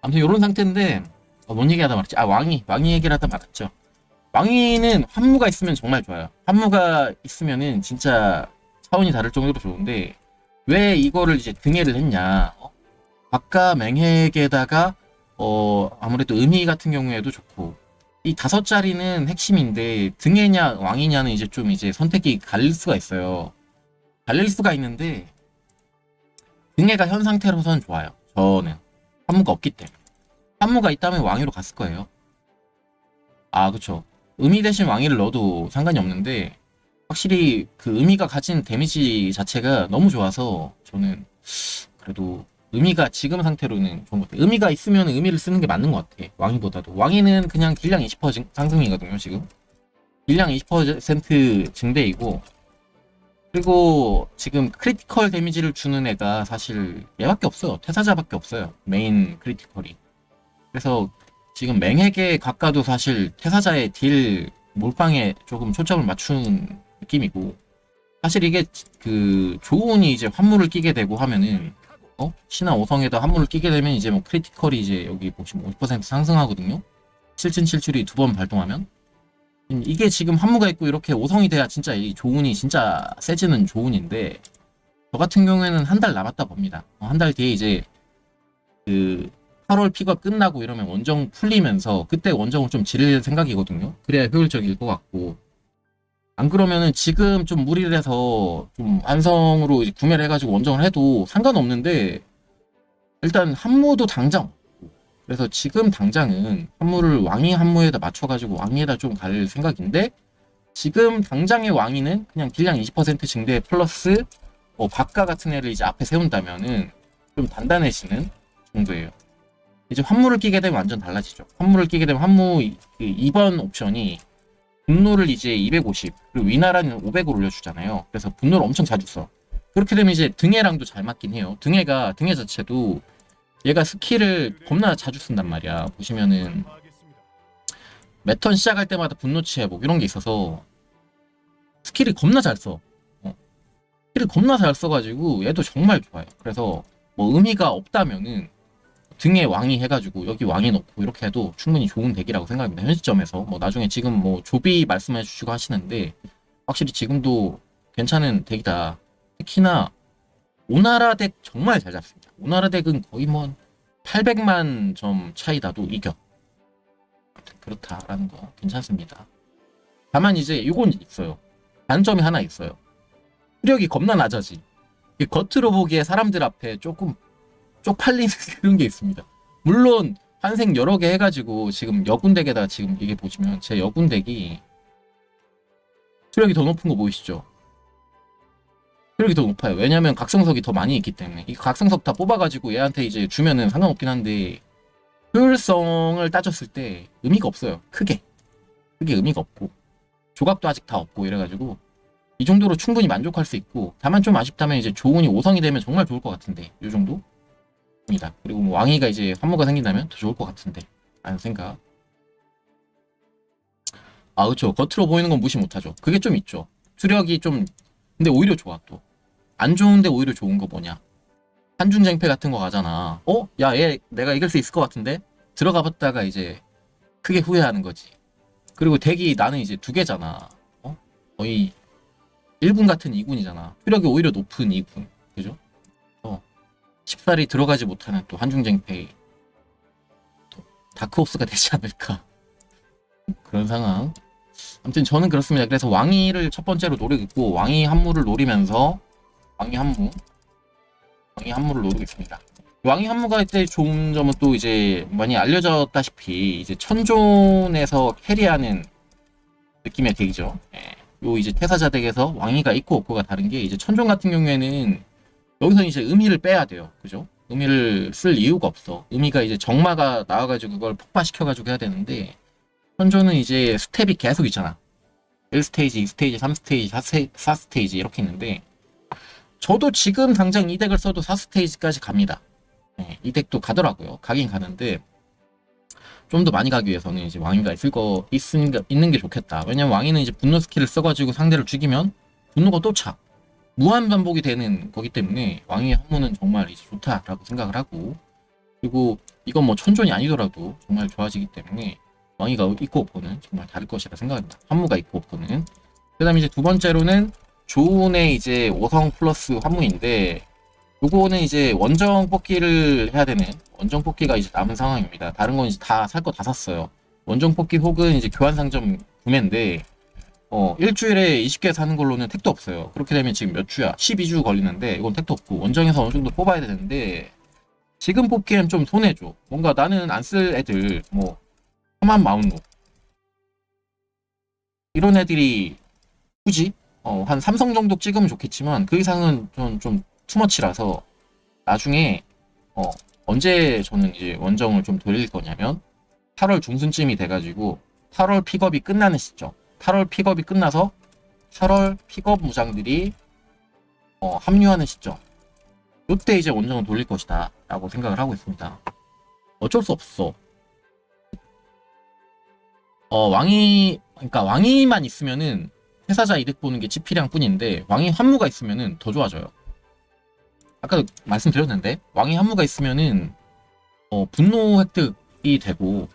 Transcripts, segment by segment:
아무튼 이런 상태인데 어, 뭔 얘기하다 말았지? 아 왕이 왕이 얘기를 하다 말았죠. 왕이는 환무가 있으면 정말 좋아요. 환무가 있으면은 진짜 차원이 다를 정도로 좋은데 왜 이거를 이제 등해를 했냐? 어? 아까 맹핵에다가 어 아무래도 의미 같은 경우에도 좋고 이 다섯 자리는 핵심인데 등해냐 왕이냐는 이제 좀 이제 선택이 갈릴 수가 있어요. 갈릴 수가 있는데 등해가 현 상태로선 좋아요. 저는 환무가 없기 때문에 환무가 있다면 왕위로 갔을 거예요. 아 그쵸. 의미 대신 왕위를 넣어도 상관이 없는데 확실히 그 의미가 가진 데미지 자체가 너무 좋아서 저는 그래도 의미가 지금 상태로는 좋은 것 같아요. 의미가 있으면 의미를 쓰는 게 맞는 것 같아. 왕위보다도. 왕위는 그냥 딜량 20% 증- 상승이거든요, 지금. 딜량 20% 증대이고, 그리고 지금 크리티컬 데미지를 주는 애가 사실 얘밖에 없어요. 태사자밖에 없어요. 메인 크리티컬이. 그래서 지금 맹핵의 각가도 사실 태사자의 딜 몰빵에 조금 초점을 맞춘 느낌이고, 사실 이게 그 조운이 이제 환물을 끼게 되고 하면은 어? 신화 5성에다 한물을 끼게 되면 이제 뭐 크리티컬이 이제 여기 보시면 50% 상승하거든요. 7진 7출이 두 번 발동하면 음, 이게 지금 한무가 있고 이렇게 5성이 돼야 진짜 이 조운이 진짜 세지는 조운인데 저 같은 경우에는 한 달 남았다 봅니다. 어, 한달 뒤에 이제 그 8월 피가 끝나고 이러면 원정 풀리면서 그때 원정을 좀 지를 생각이거든요. 그래야 효율적일 것 같고 안 그러면은 지금 좀 무리를 해서 좀 완성으로 이제 구매를 해가지고 원정을 해도 상관없는데 일단 한무도 당장. 그래서 지금 당장은 한무를 왕이 한무에다 맞춰가지고 왕위에다 좀 갈 생각인데 지금 당장의 왕위는 그냥 딜량 20% 증대 플러스 뭐 박가 같은 애를 이제 앞에 세운다면은 좀 단단해지는 정도예요. 이제 환무를 끼게 되면 완전 달라지죠. 환무를 끼게 되면 환무 이- 그 2번 옵션이 분노를 이제 250 그리고 위나라는 500으로 올려주잖아요. 그래서 분노를 엄청 자주 써. 그렇게 되면 이제 등해랑도 잘 맞긴 해요. 등해가 등해 자체도 얘가 스킬을 겁나 자주 쓴단 말이야. 보시면은 매턴 시작할 때마다 분노치 회복 이런 게 있어서 스킬이 겁나 잘 써. 어. 스킬을 겁나 잘 써가지고 얘도 정말 좋아요. 그래서 뭐 의미가 없다면은 등에 왕이 해가지고 여기 왕이 넣고 이렇게 해도 충분히 좋은 덱이라고 생각합니다. 현 시점에서 뭐 나중에 지금 뭐 조비 말씀해 주시고 하시는데 확실히 지금도 괜찮은 덱이다. 특히나 오나라 덱 정말 잘 잡습니다. 오나라 덱은 거의 뭐 800만 점 차이다도 이겨. 그렇다라는 거 괜찮습니다. 다만 이제 이건 있어요. 단점이 하나 있어요. 수력이 겁나 낮아지. 이 겉으로 보기에 사람들 앞에 조금 쪽팔리는 그런 게 있습니다. 물론 환생 여러 개 해가지고 지금 여군덱에다 지금 이게 보시면 제 여군덱이 수력이 더 높은 거 보이시죠? 수력이 더 높아요. 왜냐면 각성석이 더 많이 있기 때문에 이 각성석 다 뽑아가지고 얘한테 이제 주면은 상관없긴 한데 효율성을 따졌을 때 의미가 없어요. 크게 크게 의미가 없고 조각도 아직 다 없고 이래가지고 이 정도로 충분히 만족할 수 있고 다만 좀 아쉽다면 이제 조운이 5성이 되면 정말 좋을 것 같은데 이 정도 입니다. 그리고 뭐 왕위가 이제 환무가 생긴다면 더 좋을 것 같은데 라는 생각. 아 그렇죠. 겉으로 보이는 건 무시 못하죠. 그게 좀 있죠. 수력이 좀 근데 오히려 좋아 또. 안 좋은데 오히려 좋은 거 뭐냐. 한중쟁패 같은 거 가잖아. 어? 야 얘 내가 이길 수 있을 것 같은데? 들어가 봤다가 이제 크게 후회하는 거지. 그리고 덱이 나는 이제 두 개잖아. 어? 거의 1군 같은 2군이잖아. 수력이 오히려 높은 2군. 그죠? 쉽사리 들어가지 못하는 또 한중쟁패 또 다크호스가 되지 않을까 그런 상황 아무튼 저는 그렇습니다 그래서 왕위를 첫 번째로 노리고 왕위 한무를 노리면서 왕위 한무 왕위 한무를 노리고 있습니다 왕위 한무가 때 좋은 점은 또 이제 많이 알려졌다시피 이제 천존에서 캐리하는 느낌의 덱이죠 예. 요 이제 태사자 덱에서 왕위가 있고 없고가 다른 게 이제 천존 같은 경우에는 여기서 이제 의미를 빼야 돼요. 그죠? 의미를 쓸 이유가 없어. 의미가 이제 정마가 나와가지고 그걸 폭파시켜가지고 해야 되는데, 현조는 이제 스텝이 계속 있잖아. 1스테이지, 2스테이지, 3스테이지, 4스테이지, 4스테이지 이렇게 있는데, 저도 지금 당장 이 덱을 써도 4스테이지까지 갑니다. 네, 이 덱도 가더라고요. 가긴 가는데, 좀 더 많이 가기 위해서는 이제 왕위가 있을 거, 게- 있는 게 좋겠다. 왜냐면 왕위는 이제 분노 스킬을 써가지고 상대를 죽이면, 분노가 또 차. 무한 반복이 되는 거기 때문에 왕의 한무는 정말 이제 좋다라고 생각을 하고 그리고 이건 뭐 천존이 아니더라도 정말 좋아지기 때문에 왕이가 있고 없고는 정말 다를 것이라 생각합니다. 환무가 있고 없고는. 그 다음에 이제 두 번째로는 조운의 이제 5성 플러스 환무인데 요거는 이제 원정 뽑기를 해야 되는 원정 뽑기가 이제 남은 상황입니다. 다른 건 이제 다 살 거 다 샀어요. 원정 뽑기 혹은 이제 교환 상점 구매인데 어 일주일에 20개 사는 걸로는 택도 없어요. 그렇게 되면 지금 몇 주야? 12주 걸리는데 이건 택도 없고 원정에서 어느 정도 뽑아야 되는데 지금 뽑기엔 좀 손해줘. 뭔가 나는 안 쓸 애들 뭐 험한 마운로 이런 애들이 굳이 어, 한 삼성 정도 찍으면 좋겠지만 그 이상은 좀, 좀 투머치라서 나중에 어, 언제 저는 이제 원정을 좀 돌릴 거냐면 8월 중순쯤이 돼가지고 8월 픽업이 끝나는 시점. 8월 픽업이 끝나서 8월 픽업 무장들이 어, 합류하는 시점. 요때 이제 원정을 돌릴 것이다 라고 생각을 하고 있습니다. 어쩔 수 없어. 어 왕이 그러니까 왕이만 있으면은 회사자 이득 보는 게 치피량 뿐인데 왕이 환무가 있으면은 더 좋아져요. 아까도 말씀드렸는데 왕이 환무가 있으면은 어, 분노 획득이 되고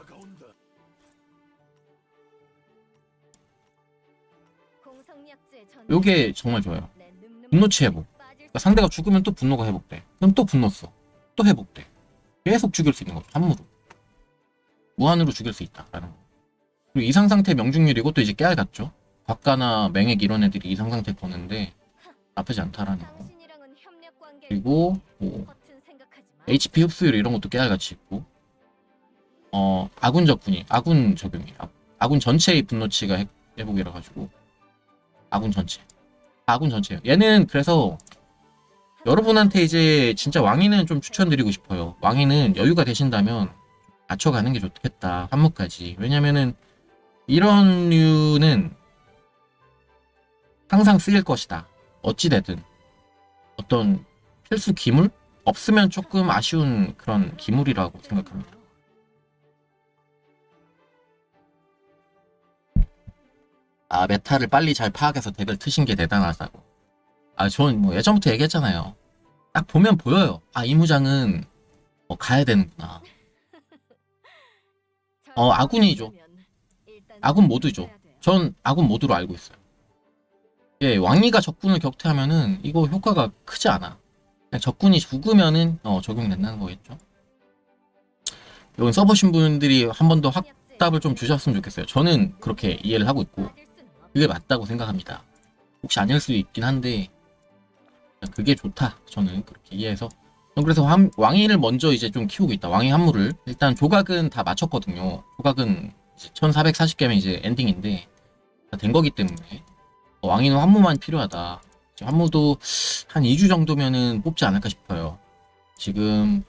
요게 정말 좋아요. 분노치 회복. 그러니까 상대가 죽으면 또 분노가 회복돼. 그럼 또 분노 써. 또 회복돼. 계속 죽일 수 있는 거죠. 환무로. 무한으로 죽일 수 있다라는 거. 그리고 이상 상태 명중률 이것도 이제 깨알 같죠. 곽가나 맹액 이런 애들이 이상 상태 보는데 나쁘지 않다라는 거. 그리고 뭐 HP 흡수율 이런 것도 깨알 같이 있고 어 아군 적분이 아군 적용이 아, 아군 전체의 분노치가 회- 회복이라 가지고 아군 전체 아군 전체요. 얘는 그래서 여러분한테 이제 진짜 왕이는 좀 추천드리고 싶어요. 왕이는 여유가 되신다면 맞춰가는 게 좋겠다 한무까지. 왜냐면은 이런 류는 항상 쓰일 것이다. 어찌되든 어떤 필수 기물 없으면 조금 아쉬운 그런 기물이라고 생각합니다. 아 메타를 빨리 잘 파악해서 덱을 트신 게 대단하다고. 아 저는 뭐 예전부터 얘기했잖아요. 딱 보면 보여요. 아 이 무장은 어, 가야 되는구나. 어 아군이죠. 아군 모드죠. 전 아군 모드로 알고 있어요. 예, 왕이가 적군을 격퇴하면은 이거 효과가 크지 않아. 적군이 죽으면은 어, 적용된다는 거겠죠. 이건 써보신 분들이 한 번 더 확답을 좀 주셨으면 좋겠어요. 저는 그렇게 이해를 하고 있고 그게 맞다고 생각합니다. 혹시 아닐 수도 있긴 한데 그게 좋다. 저는 그렇게 이해해서 전 그래서 함- 왕이를 먼저 이제 좀 키우고 있다. 왕이 한물을 일단 조각은 다 맞췄거든요. 조각은 1440개면 이제 엔딩인데 다 된 거기 때문에 어, 왕이는 환무만 필요하다. 환무도 한 2주 정도면은 뽑지 않을까 싶어요. 지금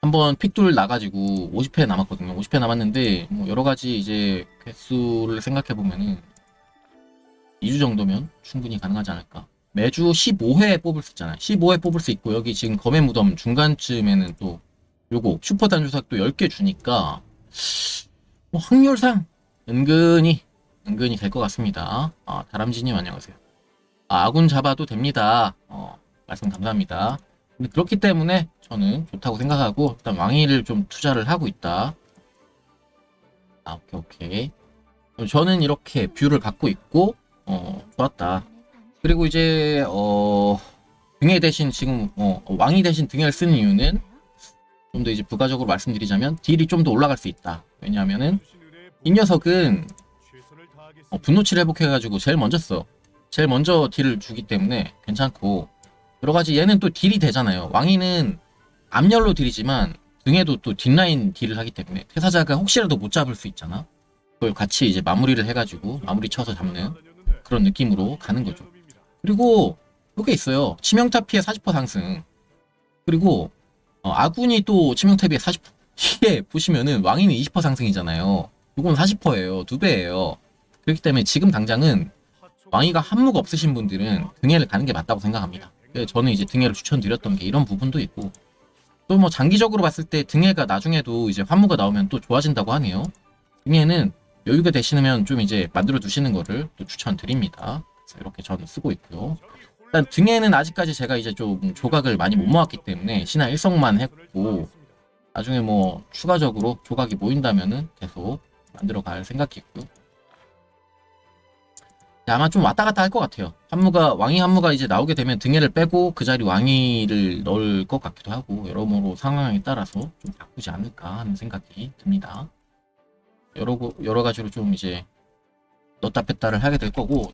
한번 픽돌 나가지고 50회 남았거든요. 50회 남았는데 뭐 여러 가지 이제 개수를 생각해 보면은 2주 정도면 충분히 가능하지 않을까. 매주 15회 뽑을 수 있잖아요. 15회 뽑을 수 있고 여기 지금 검의 무덤 중간쯤에는 또 요거 슈퍼 단주삭도 10개 주니까 뭐 확률상 은근히 은근히 될것 같습니다. 아, 다람쥐님 안녕하세요. 아, 아군 잡아도 됩니다. 어, 말씀 감사합니다. 근데 그렇기 때문에 저는 좋다고 생각하고 일단 왕위를 좀 투자를 하고 있다. 아, 오케이 오케이. 저는 이렇게 뷰를 갖고 있고 어, 좋았다. 그리고 이제 어, 등에 대신 지금 어, 왕이 대신 등을 쓰는 이유는 좀 더 이제 부가적으로 말씀드리자면 딜이 좀 더 올라갈 수 있다. 왜냐하면은 이 녀석은 어, 분노치를 회복해가지고 제일 먼저 써. 제일 먼저 딜을 주기 때문에 괜찮고 여러 가지 얘는 또 딜이 되잖아요. 왕이는 암열로 딜이지만 등에도 또 뒷라인 딜을 하기 때문에 태사자가 혹시라도 못 잡을 수 있잖아. 그걸 같이 이제 마무리를 해가지고 마무리 쳐서 잡는 그런 느낌으로 가는 거죠. 그리고 요게 있어요. 치명타 피해 40% 상승. 그리고 어, 아군이 또 치명타 피해 40% 이게 보시면은 왕이는 20% 상승이잖아요. 요건 40%예요. 두 배예요. 그렇기 때문에 지금 당장은 왕이가 한무가 없으신 분들은 등해를 가는 게 맞다고 생각합니다. 저는 이제 등해를 추천드렸던 게 이런 부분도 있고 또 뭐 장기적으로 봤을 때 등해가 나중에도 이제 환무가 나오면 또 좋아진다고 하네요. 등해는 여유가 되시면 좀 이제 만들어 두시는 거를 또 추천드립니다. 그래서 이렇게 저는 쓰고 있고요. 일단 등해는 아직까지 제가 이제 좀 조각을 많이 못 모았기 때문에 신화 일성만 했고 나중에 뭐 추가적으로 조각이 모인다면은 계속 만들어 갈 생각이고요. 네, 아마 좀 왔다 갔다 할 것 같아요. 한무가 왕이 한무가 이제 나오게 되면 등해를 빼고 그 자리 왕이를 넣을 것 같기도 하고 여러모로 상황에 따라서 좀 바꾸지 않을까 하는 생각이 듭니다. 여러 고- 여러 가지로 좀 이제 넣다 뺐다를 하게 될 거고